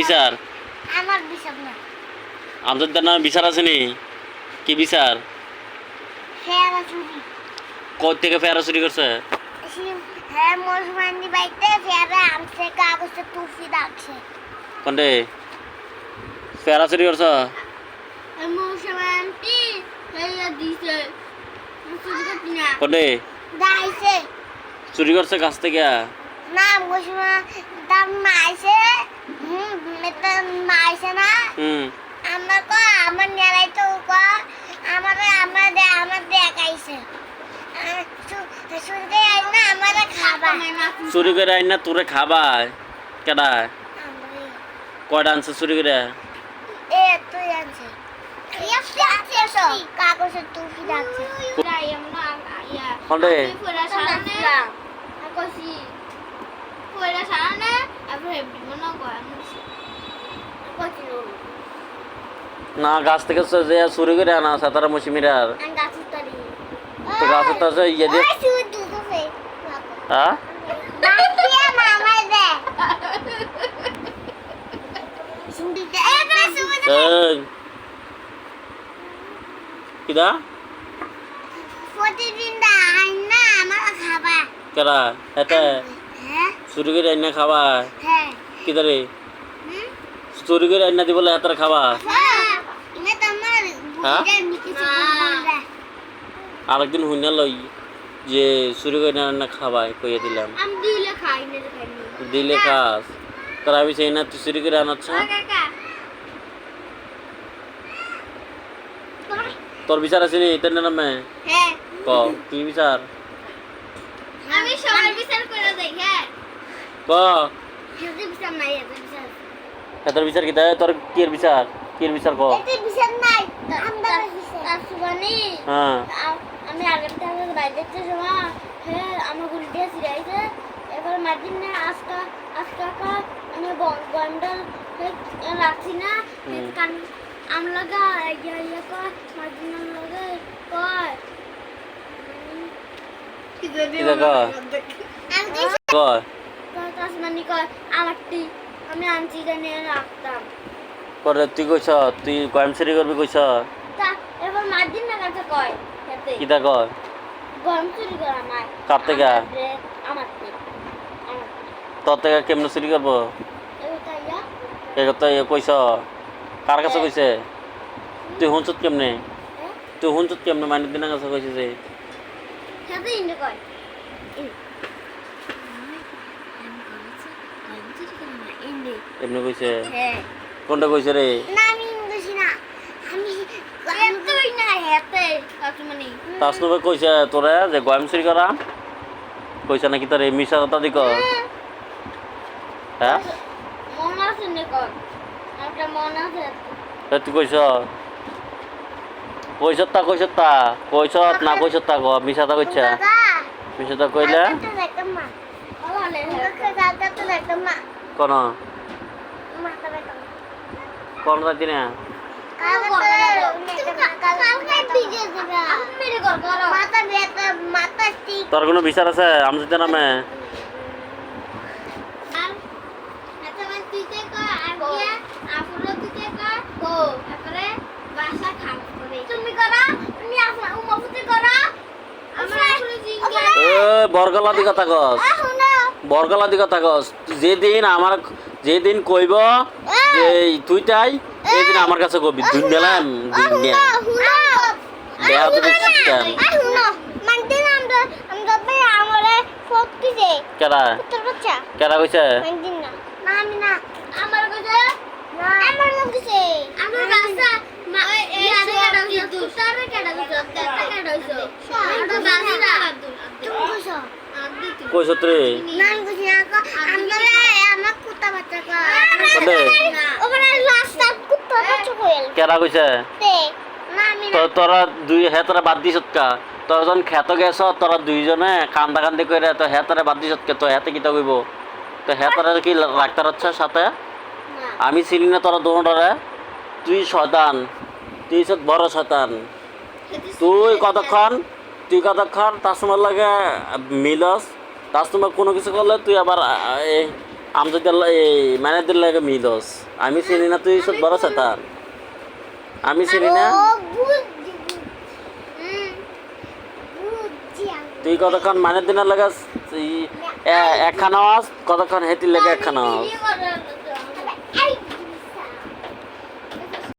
বিচার? আমার বিষয় না। আমাদের নামে বিচার আছে নি কি বিচার? ফেরা চুরি। কোথ থেকে ফেরা চুরি করছে? হ্যাঁ মৌসুমানি বাইতে ফেরা আমসে কাগজে টুফি রাখছে কোনটে? ফেরা চুরি করছ? মৌসুমানটি ফেরা দিছে। কোনটে? দাইছে। চুরি করছে কাছ থেকে? না মৌসুমা দাম মাইছে হুম মেতে মাইছে না? হুম। আমার কো আমার নেড়াই তো কো আমার আমার দে আমার দেখাইছে শুনতে আই না আমার খাবার চুরি করে আইন না তোরে খাবায় কেডা? কয়টা আনছে চুরি করে? এ তুই আনছে। কাগজের টুপি রাখছে কোনটে না গাছ থেকে যে চুরি করে আনা সাতারা মৌসুমির আর। তো গাছের তো আছে ইয়ে দিয়ে হ্যাঁ? এই। কিদা? প্রতিদিন আইন না আমার কেডা? হেতে হ্যাঁ। চুরি করে আইন না খাবা হ্যাঁ কিদারে চুরি করে আইন না দিবলে হেতার খাবা হ্যাঁ এটা তো আমার হ্যাঁ? বুঝে মিকেছে বলরা আরেকদিন হুইনা লই যে চুরি করে আইন না খাবাই কইয়া দিলাম আমি দিলে খাই না খাই না দিলে খাস তোর আমি সেই না তুই চুরি করে আনাচ্ছ কাকা তোর বিচার আছে নি তোর নামে হ্যাঁ ক কি বিচার আমি সবার বিচার করে দেই হ্যাঁ ক হেতে বিচার নাই হেতে বিচার হেতার বিচার কি? দেয় তোর কি এর বিচার? কি এর বিচার ক হেতে বিচার নাই। আমরা বিচার। সুবানি হ্যাঁ। আমি আগের থেকে বাইরে দেখতে সময় হ্যাঁ আমার গুলটি সিরাইছে এবার মাদিন না আজকা আজকা কা আমি বন্ডল রাখছি না। হুম। কান আম লাগা ইয়া ইয়া কয় মাদিন আম লাগা কয়? কি দেখ। আমি দেখছি ক তাসমানি কয় আমারটি আমি আনছি জানি রাখতাম। পরে তুই কইছ তুই কয়েম চুরি করবি কইছ? তা এবার মাদিন না কাছে কয় হেতে কিতা কয়? গরম চুরি করা নাই কার থেকে? আমার তোর থেকে কেমনে চুরি করব? এটা কইছ। কার কাছে কইছে? তুই হুঁচত কেমনে? হ্যাঁ। তুই হুঁচত কেমনে? মাইনের দিনের কাছে কইছে যে সাথে ইন্ডে কয় এমনি কইছে? হ্যাঁ। কোনটা কইছে রে? না আমি ইংলিশ না। আমি এতই না হেতে কাকুমনি তাস কইছে তোরে যে গয়েম চুরি করা? কইছে নাকি তোর এই মিশা কথা দিক হ্যাঁ? মন আছে নে কর। একটা মন আছে। তা তুই কইছ? কইছ তা কইছ তা। কইছ না কইছ তা গ মিশা তা কইছা? মিশা তা কইলে? মা। কোন? মা তো দেখতাম কোন রাতি না মাথা ব্যথা মাথা ঠিক তোর কোনো বিচার আছে? আমজিতে নামে? এ বরগলা দি কথা কস। বরগলা দি কথা কস যেদিন আমার যেদিন কইব যে তুই তাই এদিন আমার কাছে কবি। দুই দিলাম দুই দিয়া দেয়া তো সিস্টেম। কেডা? কেডা কইছে? আমি না। আমার না। আমার কাছে আমার কাছে মা এই আরে কাটা দিছু? তারে কাটা দিছু? কাটা কাটা দিছু? আমার কাছে না তুমি কইছো কইছ কইছে? তোরা দুই বাদ দিছ কা? তোরা যখন খেত গেছ তোরা দুইজনে কান্দা কান্দি করে তো হেতরে বাদ দিছ কে? তো হেতে কিতা কইব? তো হেতরে কি রাখতে হচ্ছে সাথে? আমি চিনি না তোরা দোনোটারে তুই শতান তুই বড় শতান তুই কতক্ষণ? তুই কতক্ষণ? তার সময় লাগে মিলস। তার সময় কোনো কিছু করলে তুই আবার আ, এই আম যদি আল্লাহ এই মানে লাগে লাগে মিলস আমি চিনি না তুই সব বড় সাতান আমি চিনি না। তুই কতক্ষণ মানে দিন লাগে একখানা আস কতক্ষণ হেঁটি লাগে একখানা এই